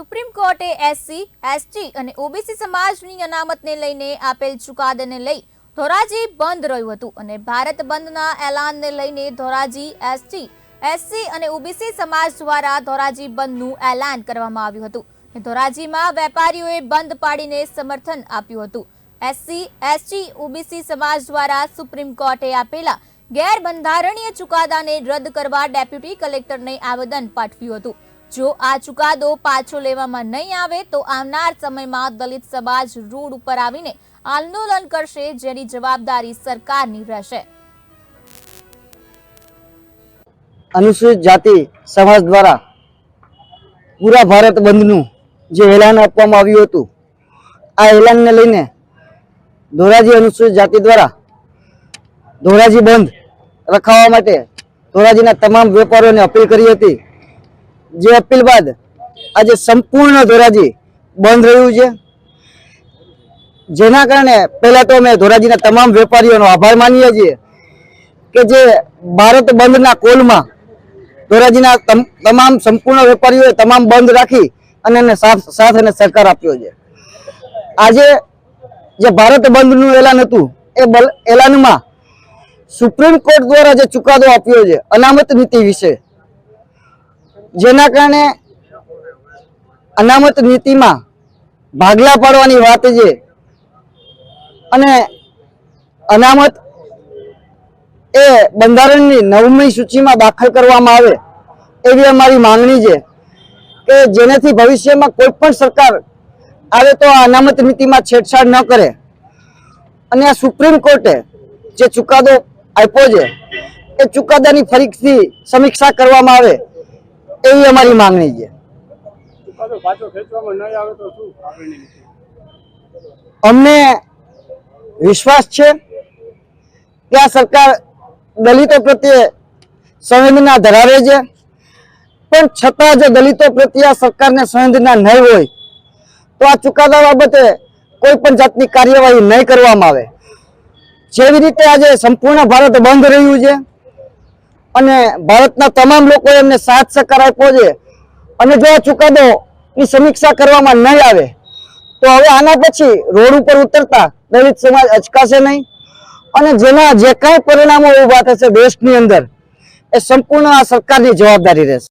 Supreme કોર્ટે SC ST અને OBC સમાજની અનામતને લઈને આપેલ ચુકાદાને લઈ ધોરાજી બંધ રહ્યું હતું અને ભારત બંધના એલાનને લઈને ધોરાજી એસટી એસસી અને ઓબીસી સમાજ દ્વારા ધોરાજી બંધનું એલાન કરવામાં આવ્યું હતું. ધોરાજીમાં વેપારીઓએ બંધ પાડીને સમર્થન આપ્યું હતું. એસસી એસટી ઓબીસી સમાજ દ્વારા સુપ્રીમ કોર્ટે આપેલા ગેરબંધારણીય ચુકાદાને રદ કરવા ડેપ્યુટી કલેક્ટરને આવેદન પાઠવ્યું હતું. જો આ ચુકાદો પાછો લેવામાં નહીં આવે તો આવનાર સમયમાં દલિત સમાજ રોડ ઉપર આવીને આંદોલન કરશે જેની જવાબદારી સરકારની રહેશે. અનુસૂચિત જાતિ સમાજ દ્વારા પૂરા ભારત બંધનું જે એલાન આપવામાં આવ્યું હતું, આ એલાનને લઈને ધોરાજી અનુસૂચિત જાતિ દ્વારા ધોરાજી બંધ રખાવવા માટે ધોરાજીના તમામ વેપારીઓને અપીલ કરી હતી. જે અપીલ બાદ આજે સંપૂર્ણ ધોરાજી બંધ રહ્યું છે. જેના કારણે પહેલા તો અમે ધોરાજીના તમામ વેપારીઓનો આભાર માનીએ છીએ કે જે ભારત બંધના કોલમાં ધોરાજીના તમ- તમામ સંપૂર્ણ વેપારીઓએ તમામ બંધ રાખી અને એને સાથ સાથ અને સહકાર આપ્યો છે. આજે જે ભારત બંધનું એલાન હતું, એ એલાનમાં સુપ્રીમ કોર્ટ દ્વારા જે ચુકાદો આપ્યો છે, અનામત નીતિ વિશે જેના કારણે અનામત નીતિમાં ભાગલા પાડવાની વાત છે. અને અનામત એ બંધારણની નવમી સૂચિમાં દાખલ કરવામાં આવે એવી અમારી માંગણી છે કે જેનાથી ભવિષ્યમાં કોઈ પણ સરકાર આવે તો આ અનામત નીતિમાં છેડછાડ ન કરે. અને આ સુપ્રીમ કોર્ટે જે ચુકાદો આપ્યો છે, એ ચુકાદાની ફરીથી સમીક્ષા કરવામાં આવે. એવી અમારી માંગણી છે? અમને વિશ્વાસ છે કે આ સરકાર દલિતો પ્રત્યે સંવેદના ધરાવે છે. પણ છતાં જો દલિતો પ્રત્યે આ સરકારને સંવેદના નહીં હોય, તો આ ચુકાદા બાબતે કોઈ પણ જાતની કાર્યવાહી નહીં કરવામાં આવે. જેવી રીતે આજે સંપૂર્ણ ભારત બંધ રહ્યું છે. અને ભારતના તમામ લોકોએ એમને સાથ સહકાર આપ્યો છે. અને જો આ ચુકાદો ની સમીક્ષા કરવામાં નહીં આવે, તો હવે આના પછી રોડ ઉપર ઉતરતા દલિત સમાજ અચકાશે નહીં. અને જેના જે કાંઈ પરિણામો ઊભા થશે દેશની અંદર, એ સંપૂર્ણ આ સરકારની જવાબદારી રહેશે.